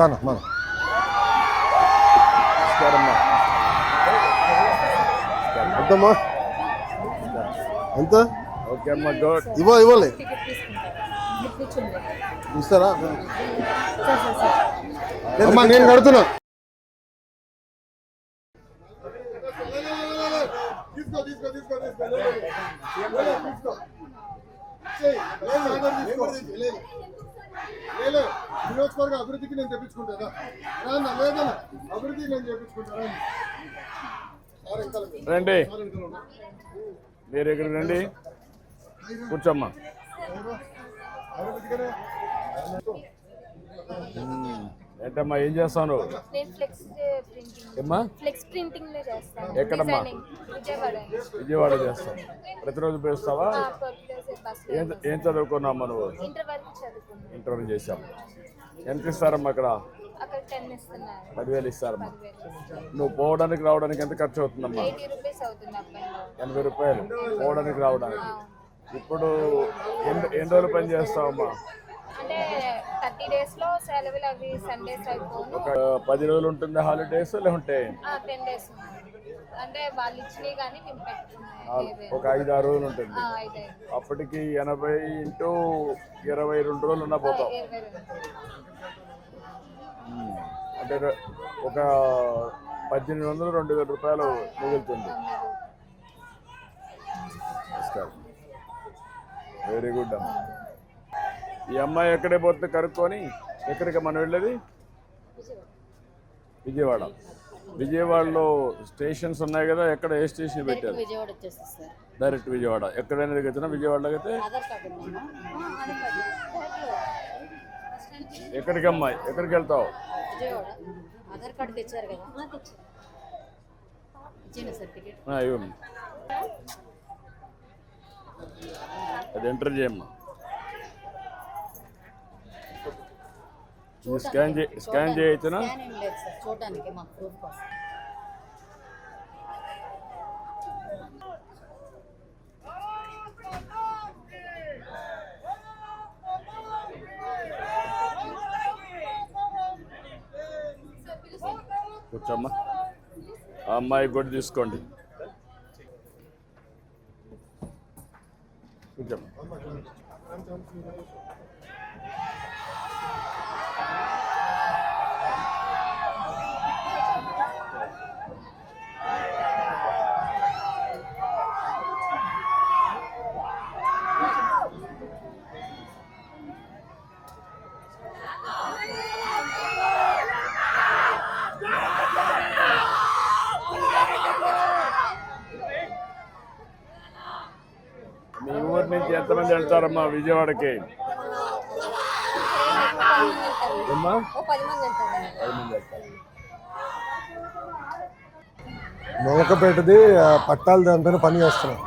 దానా మన ఎంతమ్మా ఎంత ఓకే అమ్మా గుడ్ ఇవ్వ ఇవ్వలే ఇస్తారా అమ్మా నేను కడుతున్నా నియోజకవర్గ అభివృద్ధికి నేను తెప్పించుకుంటానా? రాన్నా లేదన్నా అభివృద్ధి నేను ఇంకా రండి. మీరు ఇక్కడికి రండి. కూర్చోమ్మా. మ్మ్. ఏంటమ్మా ఏం చేస్తావు నువ్వు నేను ఫ్లెక్స్ ప్రింటింగ్. ఏమ్మా? ఫ్లెక్స్ ప్రింటింగ్లో చేస్తాను. ఎక్కడమ్మా? విజయవాడ చేస్తావు ప్రతిరోజు పోస్తావా ఏం చదువుకున్నామ్మా నువ్వు? ఇంటర్వ్యూ చేశాము ఎంత ఇస్తారమ్మా అక్కడ? పదివేలు ఇస్తారమ్మా. నువ్వు పోవడానికి రావడానికి ఎంత ఖర్చు అవుతుందమ్మా? ఎనభై రూపాయలు పోవడానికి రావడానికి. ఇప్పుడు ఎన్ని ఎన్ని రోజులు పని చేస్తావమ్మా? అంటే థర్టీ డేస్లో సెలవులు అవి సండేస్ అయిపోను ఒక పది రోజులు ఉంటుంది హాలిడేస్ లేకుంటే? టెన్ డేస్ అంటే వాళ్ళు ఇచ్చినవి కానీ మేము ఆ, పెట్టుకున్నాం ఒక ఐదు ఆరు రోజులు ఉంటుంది. అప్పటికి ఎనభై ఇంటూ ఇరవై రెండు రోజులు ఉన్నా ఉమ్. అంటే ఒక పద్దెనిమిది వందలు రెండు వేల రూపాయలు మిగులుతుంది. నమస్కారం. వెరీ గుడ్ అమ్మ. ఈ అమ్మాయి ఎక్కడే పోతే కనుక్కొని ఎక్కడికి మనం వెళ్ళేది? విజయవాడ. విజయవాడలో స్టేషన్స్ ఉన్నాయి కదా ఎక్కడ ఏ స్టేషన్ పెట్టారు? డైరెక్ట్ విజయవాడ ఎక్కడైనా దిగొచ్చినా విజయవాడలోకి అయితే? ఎక్కడికి అమ్మాయి? ఎక్కడికి వెళ్తావు? విజయవాడ. ఆధార్ కార్డు తెచ్చారు కదా. ఇచ్చేనా సార్ టికెట్. ఆ, ఇవ్వండి. అది ఎంటర్ చేయమ్మా. స్కాన్ చే స్కాన్ చేయొచ్చునా? చూడడానికి మాకు ప్రూఫ్ కోసం. కూర్చోమ్మా. ఆ అమ్మాయి కూడా తీసుకోండి. కూర్చోమ్మా మీ ఊరి నుంచి ఎంతమంది వెళ్తారమ్మా విజయవాడకి ఏమ్మా ఓ పది మంది వెళ్తారు పది మంది వెళ్తారు విజయవాడకి. ఆ, పట్టాలు దాంతో పని చేస్తున్నాం.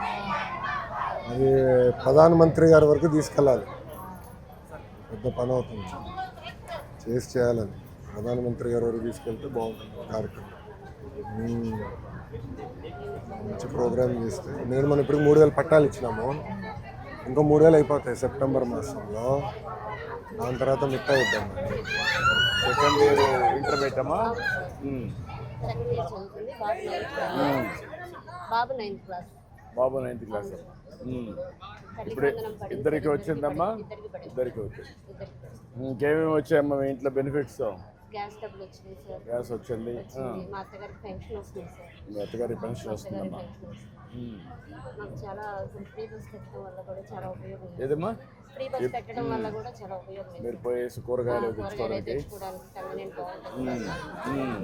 అది ప్రధానమంత్రి గారి వరకు తీసుకెళ్ళాలి. పెద్ద పని అవుతుంది. చేసి చేయాలని ప్రధానమంత్రి గారి వరకు తీసుకెళ్తే బాగుంటుంది కార్యక్రమం. మంచి ప్రోగ్రామ్ చేస్తే. నేను మనం ఇప్పుడు మూడు వేలు పట్టాలు ఇచ్చినాము. ఇంకో మూడు వేలు అయిపోతాయి సెప్టెంబర్ మాసంలో. దాని తర్వాత మిట్ అయిద్దాం సెకండ్ ఇయర్ ఇంటర్మీడియట్ అమ్మా? బాబు నైన్త్ క్లాస్. బాబు నైన్త్. ఇప్పుడు ఇద్దరికి వచ్చిందమ్మా? ఇద్దరికి వచ్చింది ఇంకేమేమి వచ్చాయమ్మా మీ ఇంట్లో బెనిఫిట్స్ గ్యాస్ డబ్బులు వచ్చినాయి సార్. గ్యాస్ వచ్చింది. ఆ. వచ్చింది. మా అత్తగారికి పెన్షన్ వస్తుంది సార్. మీ అత్తగారి పెన్షన్ వస్తుందమ్మా. పెన్షన్ వస్తుంది ఉమ్. మాకు చాలా ఫ్రీ బస్ పెట్టడం వల్ల కూడా చాలా ఉపయోగం ఉంది. ఏదమ్మా? ఫ్రీ బస్ పెట్టడం వల్ల కూడా చాలా ఉపయోగం ఉంది. మీరు పోయేసి కూరగాయలు కూరగాయలు తెచ్చుకోవడానికి. తెచ్చుకోవడానికి కన్వీనియంట్ బాగుంటుంది ఉమ్. ఉమ్.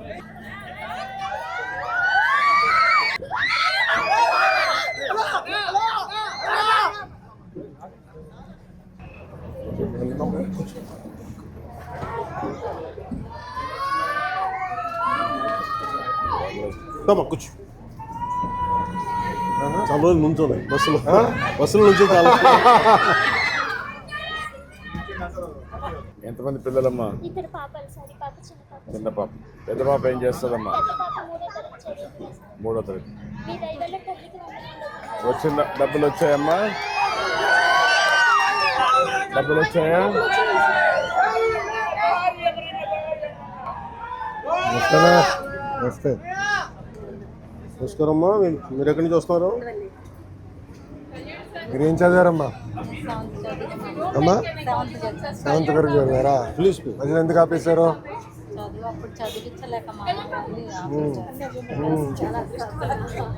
కూర్చో. చాలా రోజులు నుంచోలే. బస్సులో. బస్సులో నుంచి చాలా. ఎంతమంది పిల్లలమ్మా? ఇద్దరు పాపలు సార్ ఈ పాప చిన్న పాప. చిన్న పాప. పెద్ద పాప ఏం చేస్తుందమ్మా? మూడో తరగతి వచ్చిన డబ్బులు వచ్చాయమ్మా? డబ్బులు వచ్చాయా? నమస్తేనా నమస్తే. నమస్కారం అమ్మా మీ- మీరు ఎక్కడి నుంచి వస్తున్నారు? మీరు ఏం చదివారమ్మా? అమ్మా? సెవెంత్ వరకు చదివారా? ప్లీజ్ మధ్యలో ఎందుకు ఆపేశారు.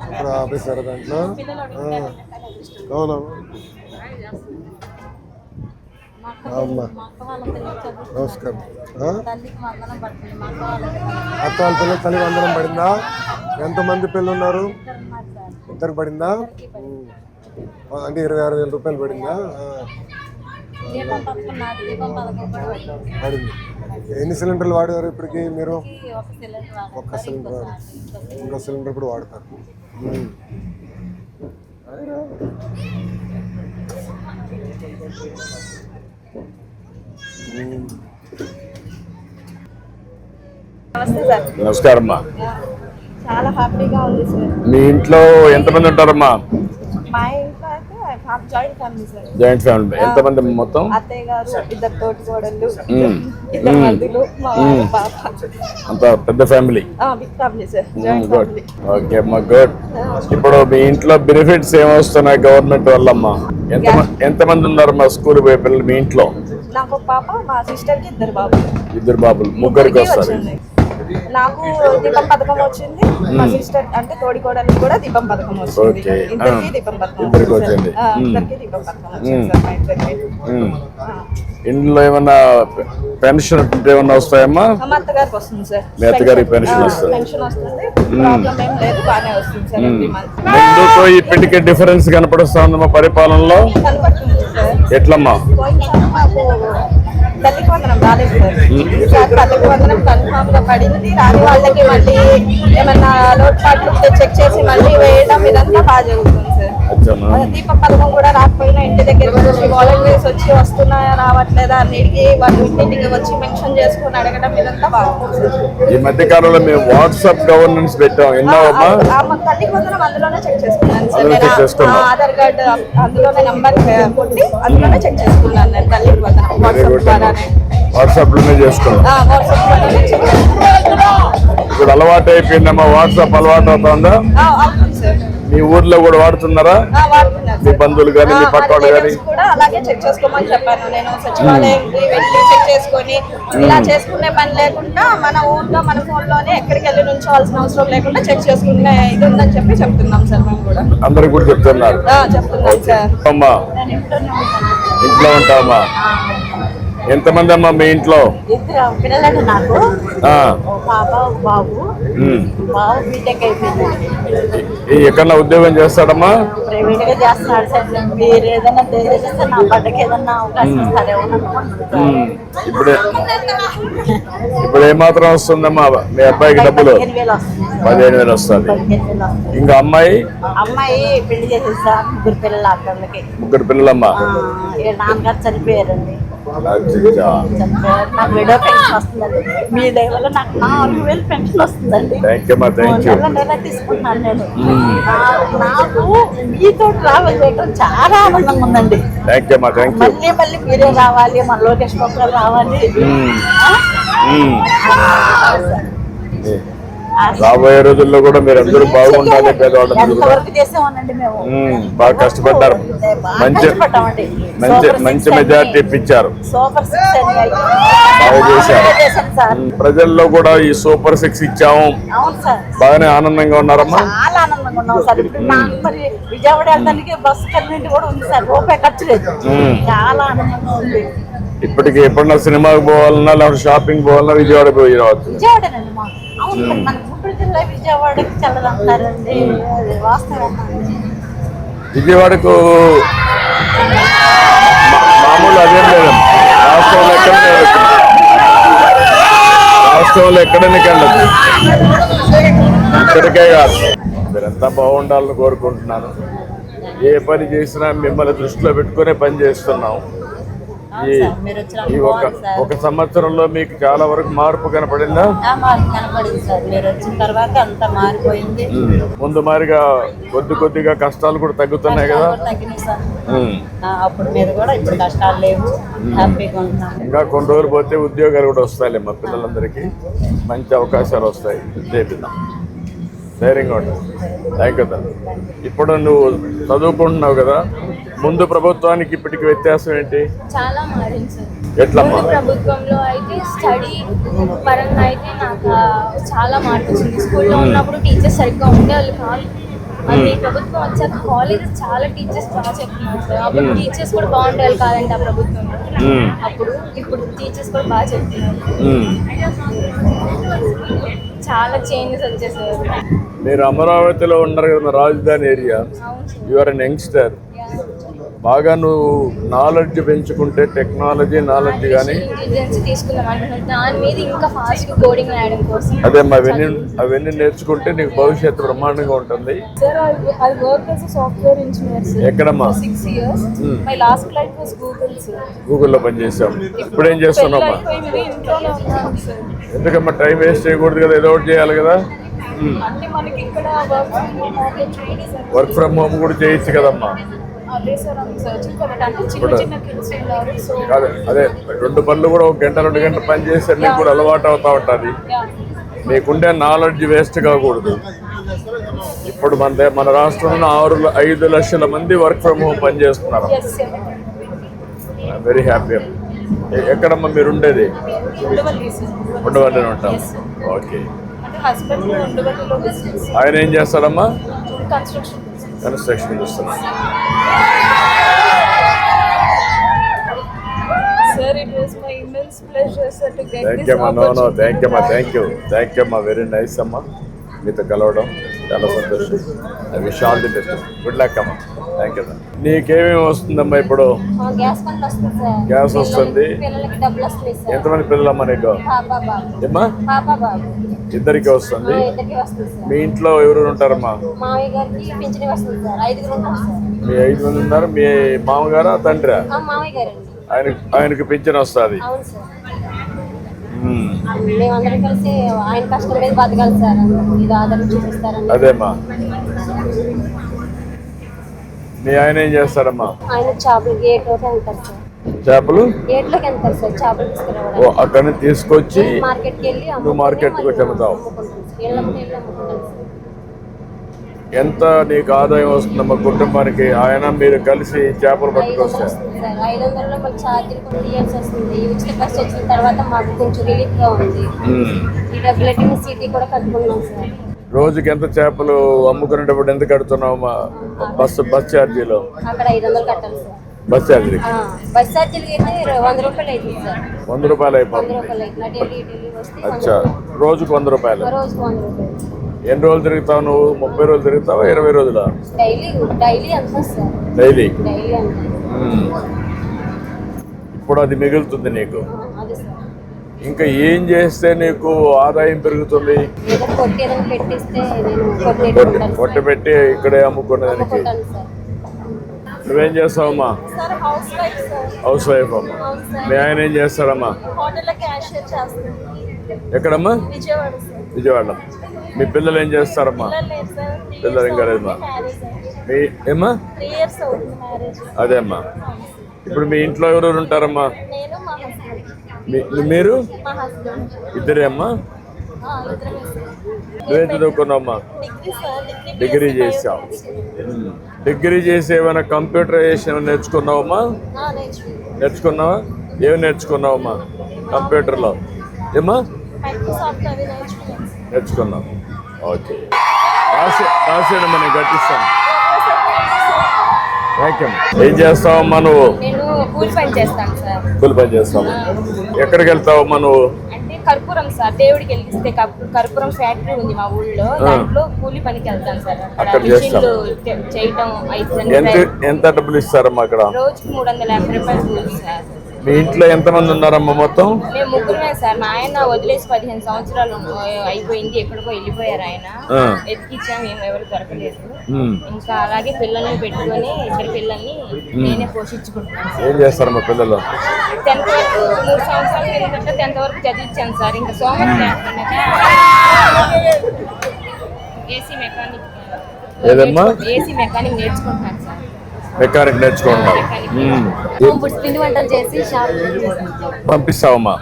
ఇప్పుడు ఆపేశారు దాంట్లో. అవునా? అమ్మా. నమస్కారం. అత్త వాళ్ళ పిల్లలు తల్లి వందనం పడిందా? ఎంతమంది పిల్లలు ఉన్నారు ఇద్దరు పడిందా. అంటే ఇరవై ఆరు వేల రూపాయలు పడిందా కూడా. పడింది ఎన్ని సిలిండర్లు వాడారు ఇప్పటికి మీరు. ఒక్క సిలిండర్ ఇంకో సిలిండర్ ఇప్పుడు వాడతారు ఉమ్. ఉమ్. నమస్తే సార్ నమస్కారం అమ్మా చాలా హ్యాపీగా ఉంది సార్. మీ ఇంట్లో ఎంతమంది ఉంటారమ్మా? మా ఇంట్లో అయితే joint family sir. Joint family. ఎంతమంది మొత్తం? అత్తయ్య గారు ఇద్దరు తోటి కోడళ్ళు మ్మ్. ఇద్దరు మందులు మా వారి పాప. అంత పెద్ద family? Big family sir joint good family. Okay అమ్మా గుడ్ ఇప్పుడు మీ ఇంట్లో బెనిఫిట్స్ ఏమొస్తున్నాయి గవర్నమెంట్ వల్ల అమ్మా ఎంత ఎంతమంది ఉన్నారు మా స్కూల్ పోయే పిల్లలు మీ ఇంట్లో? నాకు ఒక పాప మా సిస్టర్కి ఇద్దరు బాబు ఇద్దరు బాబులు ముగ్గురికి వస్తారు. వచ్చింది. నాకు దీపం పథకం వచ్చింది మా సిస్టర్ అంటే తోడి కోడలికి కూడా దీపం పథకం వచ్చింది Okay. ఇద్దరికి. దీపం పథకం ఇద్దరికి వచ్చింది వచ్చింది. సార్. ఆ, మ్మ్. ఇద్దరికి దీపం పథకం వచ్చింది సార్ మా ఇద్దరికి ఉమ్. ఆ. ఇంట్లో ఏమన్నా పెన్షన్ ఏమన్నా వస్తాయమ్మా మా అత్తగారికి వస్తుంది సార్ మీ అత్తగారికి పెన్షన్ వస్తుంది. పెన్షన్ వస్తుంది ప్రాబ్లం ఏం లేదు బాగానే వస్తుంది సార్ ఎవ్రీ మంత్ ముందుకు ఇప్పటికే డిఫరెన్స్ కనపడుస్తా ఉందమ్మా పరిపాలనలో కనపడుతుంది సార్ ఎట్లమ్మా మాకు తల్లికి వందనం రాలేదు సార్. తల్లికి వందనం కన్ఫామ్గా పడింది. రాని వాళ్ళకి మళ్ళీ ఏమన్నా లోటుపాట్లు ఉంటే చెక్ చేసి మళ్ళీ వేయడం ఇదంతా బాగా జరుగుతుంది. దీప పథకం కూడా రాకపోయినా ఇంటి దగ్గరికి వచ్చి వాలంటీర్స్ వచ్చి వస్తున్నాయా రావట్లేదా అని అడిగి వాళ్ళు ఇంటింటికి వచ్చి మెన్షన్ చేసుకుని అడగడం ఇదంతా బాగుంది ఈ మధ్య కాలంలో మేము వాట్సాప్ గవర్నెన్స్ పెట్టాం. ఎన్నోమ్మా తల్లికి వందనం అందులోనే చెక్ చేసుకున్నాను. సార్ ఆధార్ కార్డు అందులోనే నంబర్ కొట్టి అందులోనే చెక్ చేసుకున్నాను నేను తల్లికి వందనం. వాట్సాప్ ద్వారానే. వాట్సాప్లోనే చేసుకున్నాం. ఇప్పుడు అలవాటు అయిపోయిందమ్మా వాట్సాప్ అలవాటు అవుతుందా మీ ఊర్లో కూడా వాడుతున్నారా? మీ. బంధువులు కానీ మీ పక్క వాళ్ళు కానీ కూడా అలాగే చెక్ చేసుకోమని చెప్పాను. నేను సచివాలయంకి వెళ్ళి చెక్ చేసుకొని ఇలా చేసుకునే పని లేకుండా మన గా మన ఫోన్లోనే ఎక్కడికి వెళ్ళి నుంచోవాల్సిన అవసరం లేకుండా చెక్ చేసుకునే ఇది ఉందని చెప్పి చెప్తున్నాం సార్ మేము కూడా. అందరికి కూడా చెప్తున్నారు. చెప్తున్నాం సార్. అమ్మా. ఇంట్లో ఉంటామా ఎంతమంది అమ్మా మీ ఇంట్లో? పిల్లలు నాకు. పాప బాబు. ఉమ్. బాబు బీటెక్ అయిపోయింది. ఈ ఎక్కడన్నా ఉద్యోగం చేస్తాడమ్మా? ప్రైవేట్గా చేస్తున్నాడు సార్. మీరు ఏదైనా తెలియజేస్తే నా బట్టకి ఏదన్నా అవకాశం ఇస్తారేమో అనుకుంటున్నాను. ఉమ్. ఇప్పుడే ఇప్పుడు ఏమాత్రం వస్తుందమ్మా మీ అబ్బాయికి డబ్బులు? పదిహేను వేలు వస్తుంది. ఇంకా అమ్మాయి? అమ్మాయి పెళ్ళి చేసేసా ముగ్గురు పిల్లలు ముగ్గురు పిల్లలమ్మా? నాన్నగారు చనిపోయారండి. నాకు విడో పెన్షన్ వస్తుందండి. మీ వల్ల నాకు నాలుగు వేలు పెన్షన్ వస్తుందండి. నెల నెల తీసుకుంటున్నాను నేను. నాకు మీతో ట్రావెల్ చేయడం చాలా ఆనందంగా ఉందండి. మళ్ళీ మళ్ళీ మీరే రావాలి మన లోకేష్ బాబు రావాలి. రాబోయే రోజుల్లో కూడా మీరు అందరూ బాగుండాలి పేదవాళ్ళందరూ బాగా కష్టపడ్డారు. మంచి. మంచి మంచి మెజార్టీ ఇప్పించారు. బాగా చేశారు. ప్రజల్లో కూడా ఈ సూపర్ సిక్స్ ఇచ్చాము. అవును సార్. బాగానే ఆనందంగా ఉన్నారమ్మా. చాలా ఆనందంగా ఉన్నాం సార్. ఇప్పుడు నాకు మరి విజయవాడ వెళ్ళడానికి బస్సు కన్వీనెంట్ కూడా ఉంది సార్. రూపాయి ఖర్చు లేదు. మ్మ్. చాలా ఆనందంగా ఉంది. ఇప్పటికి ఎప్పుడన్నా సినిమాకి పోవాలన్నా లేకపోతే షాపింగ్ పోవాలన్నా విజయవాడ పోయి రావచ్చు. విజయవాడనండి విజయవాడకు చల్లదంటారండి. అది వాస్తవం విజయవాడకు మామూలు అదేం లేదు రాష్ట్రంలో ఎక్కడ రాష్ట్రంలో ఎక్కడైనా వెళ్ళదు ఇక్కడికే కాదు. మీరంతా బాగుండాలని కోరుకుంటున్నాను. ఏ పని చేసినా మిమ్మల్ని దృష్టిలో పెట్టుకునే పని చేస్తున్నాం. వచ్చిన ఈ ఒక ఒక సంవత్సరంలో మీకు చాలా వరకు మార్పు కనపడిందా? మార్పు కనపడింది సార్. మీరు వచ్చిన తర్వాత అంతా మారిపోయింది ముందు మారిగా కొద్ది కొద్దిగా కష్టాలు కూడా తగ్గుతున్నాయి కదా? కష్టాలు కూడా తగ్గినాయి సార్. ఉమ్. ఆ, అప్పుడు మీద కూడా ఇప్పుడు కష్టాలు లేవు. హ్యాపీగా ఉంటున్నాం ఇంకా కొన్ని రోజులు పోతే ఉద్యోగాలు కూడా వస్తాయి మా పిల్లలందరికీ. మంచి అవకాశాలు వస్తాయి. చేపిద్దాం ధైర్యంగా ఉంటుంది థ్యాంక్ యూ తల్లి. ఇప్పుడు నువ్వు చదువుకుంటున్నావు కదా ముందు ప్రభుత్వానికి ఇప్పటికి వ్యత్యాసం ఏంటి? చాలా మారింది సార్ ఎట్లమ్మా ప్రభుత్వంలో అయితే స్టడీ పరంగా అయితే నాకు చాలా మార్పు వచ్చింది. స్కూల్లో ఉన్నప్పుడు టీచర్స్ సరిగ్గా ఉండేవాళ్ళు కాదు. అది ప్రభుత్వం వచ్చాక కాలేజ్ చాలా టీచర్స్ బాగా చెప్తున్నారు సార్ అప్పుడు టీచర్స్ కూడా బాగుండేవాళ్ళు కాదండి ఆ ప్రభుత్వంలో మ్మ్. అప్పుడు ఇప్పుడు టీచర్స్ కూడా బాగా చెప్తున్నారు. చాలా చేంజెస్ వచ్చేసారు మీరు అమరావతిలో ఉన్నారు కదా రాజధాని ఏరియా. ఆర్ అన్ యంగ్స్టర్ బాగా నువ్వు నాలెడ్జ్ పెంచుకుంటే టెక్నాలజీ నాలెడ్జ్ కానీ అదే అవన్నీ అవన్నీ నేర్చుకుంటే నీకు భవిష్యత్తు బ్రహ్మాండంగా ఉంటుంది. ఎక్కడమ్మా. గూగుల్లో పనిచేసాం ఇప్పుడు ఏం సార్ ఎందుకమ్మా టైం వేస్ట్ చేయకూడదు కదా ఏదో ఒకటి చేయాలి కదా? వర్క్ ఫ్రమ్ హోమ్ కూడా చేయొచ్చు కదమ్మా. అదే రెండు పనులు కూడా ఒక గంట రెండు గంటలు పని చేస్తే నీకు కూడా అలవాటు అవుతా ఉంటుంది. నీకుండే నాలెడ్జ్ వేస్ట్ కాకూడదు. ఇప్పుడు మన మన రాష్ట్రంలో ఆరు ఐదు లక్షల మంది వర్క్ ఫ్రమ్ హోమ్ పని చేస్తున్నారు. వెరీ హ్యాపీ ఎక్కడమ్మా మీరు ఉండేది? ఉండవల్లి ఉంటాం. ఓకే ఆయన ఏం చేస్తాడమ్మా? కన్స్ట్రక్షన్ నో థ్యాంక్ యూ అమ్మా. థ్యాంక్ యూ థ్యాంక్ యూ అమ్మా. వెరీ నైస్ అమ్మా. మీతో కలవడం. చాలా సంతోషం. I wish all the best good luck అమ్మా. థ్యాంక్ యూ నీకేమేమి వస్తుందమ్మా ఇప్పుడు? గ్యాస్ వస్తుంది సార్ గ్యాస్ వస్తుంది. పిల్లలకి డబ్బులు వస్తున్నాయి సార్ ఎంతమంది పిల్లలమ్మా నీకు? పాప బాబు. ఏమ్మా? పాప బాబు. ఇద్దరికి వస్తుంది. ఆ, ఇద్దరికి వస్తుంది సార్ మీ ఇంట్లో ఎవరు ఉంటారమ్మా? మామయ్య గారికి పింఛని వస్తుంది సార్ ఐదుగురు ఉంటాం సార్ మీ ఐదు మంది ఉన్నారు. మీ మామగారా తండ్రా? ఆయన ఆయనకి పింఛన్ వస్తుంది. అవును సార్ మేమందరం కలిసి ఆయన కష్టం మీద బతకాలి సార్. ఇది ఆధారం చూపిస్తారని. అదేమ్మా. మీ ఆయన ఏం చేస్తాడమ్మా ఆయన చేపలు గేట్లోకి వెళ్తారు సార్. చేపలు? గేట్లోకి వెళ్తారు సార్ చేపలు ఓ తీసుకురావడానికి అక్కడి నుంచి తీసుకొచ్చి మార్కెట్కి వెళ్ళి నువ్వు మార్కెట్కి వచ్చి అమ్ముతావు. వెళ్ళి అమ్ముకుంటాం సార్. ఎంత నీకు ఆదాయం వస్తుందమ్మా కుటుంబానికి ఆయన మీరు కలిసి చేపలు పట్టుకొస్తారు వస్తుంది సార్. ఐదు వందలలో మాకు ఛార్జీలు కొన్ని తీయాల్సి వస్తుంది. ఈ ఉచిత బస్సు వచ్చిన తర్వాత మాకు కొంచెం రిలీఫ్గా ఉంది. ఈ డబ్బులకి సీటీ కూడా కట్టుకున్నాం సార్. రోజుకి ఎంత చేపలు అమ్ముకునేటప్పుడు ఎంత కడుతున్నావమ్మా బస్సు బస్ ఛార్జీలో అక్కడ ఐదు వందలు కట్టాలి సార్. బస్ ఛార్జీ బస్ అయితే వంద రూపాయలు అవుతుంది సార్. వంద అయిపోతుంది. అచ్చా. రోజుకు వంద రూపాయలు. రోజుకు వంద రూపాయలు. ఎన్ని రోజులు తిరుగుతావు నువ్వు? ముప్పై రోజులు తిరుగుతావా? ఇరవై రోజులా? డైలీ ఇప్పుడు అది మిగులుతుంది నీకు. ఇంకా ఏం చేస్తే నీకు ఆదాయం పెరుగుతుంది? కొట్టి సార్. పెట్టి ఇక్కడే అమ్ముకునేదానికి అమ్ముకుంటాను సార్. నువ్వేం చేస్తావమ్మా? హౌస్ వైఫ్ అమ్మా. మీ ఆయన ఏం చేస్తాడమ్మా ఎక్కడమ్మా? విజయవాడ మీ పిల్లలు ఏం చేస్తారమ్మా? పిల్లలు ఇంకా లేదమ్మా మీ. ఏమ్మా? అదే అమ్మా. ఇప్పుడు మీ ఇంట్లో ఎవరెవరు ఉంటారమ్మా? మీరు? ఇద్దరే అమ్మా? నువ్వేం చదువుకున్నావమ్మా? డిగ్రీ డిగ్రీ చేసావు. డిగ్రీ చేసి ఏమైనా కంప్యూటరైజేషన్ ఏమైనా నేర్చుకున్నావమ్మా? నేర్చుకున్నావా? ఏమి నేర్చుకున్నావమ్మా? కంప్యూటర్లో. ఏమ్మా? నేర్చుకున్నావు. ఓకే. రాసి రాసేయడమ్మా నేను కట్టిస్తాను థ్యాంక్ యూ ఏం చేస్తావమ్మా నువ్వు? నేను కూలి పని చేస్తాను సార్. కూలి పని చేస్తావు. ఎక్కడికి వెళ్తావమ్మా నువ్వు? అంటే కర్పూరం సార్ దేవుడికి కర్పూ- కర్పూరం ఫ్యాక్టరీ ఉంది మా ఊళ్ళో. దాంట్లో కూలి పనికి వెళ్తాను సార్. అక్కడ అక్కడ మిషన్లు చే- చేయటం ఎంత ఎంత డబ్బులు ఇస్తారమ్మా అక్కడ? రోజుకి మూడు వందల యాభై రూపాయలు కూలి సార్. మీ ఇంట్లో ఎంతమంది ఉన్నారమ్మా మొత్తం? మేము ముగ్గురమే సార్. మా ఆయన వదిలేసి పదిహేను సంవత్సరాలు అయిపోయింది. ఎక్కడికో వెళ్ళిపోయారు ఆయన. ఆ. ఎత్తికిచ్చాము ఏం ఎవరు దొరకలేదు. ఇంకా అలాగే పిల్లల్ని పెట్టుకొని ఇద్దరు పిల్లల్ని నేనే పోషించుకుంటున్నాను. ఏం చేస్తారమ్మా పిల్లలు? టెన్త్ వరకు మూడు సంవత్సరాల కిందట టెన్త్ వరకు చదివించాను సార్. ఇంకా సోమవారం ఏసీ మెకానిక్? ఏసీ మెకానిక్ నేర్చుకుంటున్నాను సార్. మెకానిక్ నేర్చుకుంటున్నావు పిండి వంటలు చేసి పంపిస్తావమ్మా?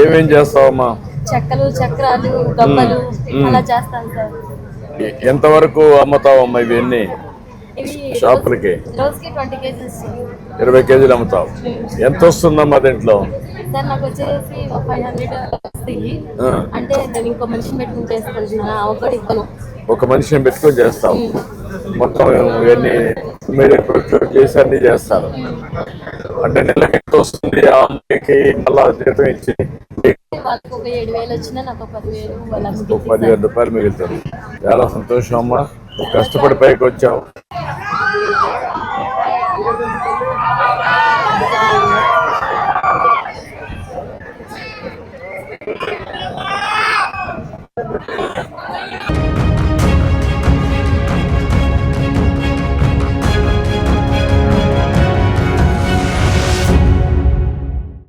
ఏమేం చేస్తావమ్మా? చెక్కలు చక్రాలు గవ్వలు మ్మ్. అలా చేస్తాను సార్. ఎ- ఎంతవరకు అమ్ముతావమ్మా ఇవన్నీ? ఇవి షాపులకి? ఇరవై కేజీలు అమ్ముతావు. ఎంత వస్తుందమ్మా దీంట్లో? సార్ నాకు వచ్చేసి ఫైవ్ హండ్రెడ్ వస్తాయి ఆ. అంటే నేను ఇంకో మనిషిని పెట్టుకుని చేస్తాను ఒకటి ఇవ్వను. ఒక మనిషిని పెట్టుకొని చేస్తావు మొత్తం ఇవన్నీ మీరు ప్రొక్యూర్ చేసి అన్ని చేస్తారు. అంటే నెలకి ఎంత వస్తుంది? ఆ అమ్మాయికి మళ్ళా జీతం ఇచ్చి పదివేలు రూపాయలు మిగులుతుంది చాలా సంతోషం అమ్మా. కష్టపడి పైకి వచ్చావు.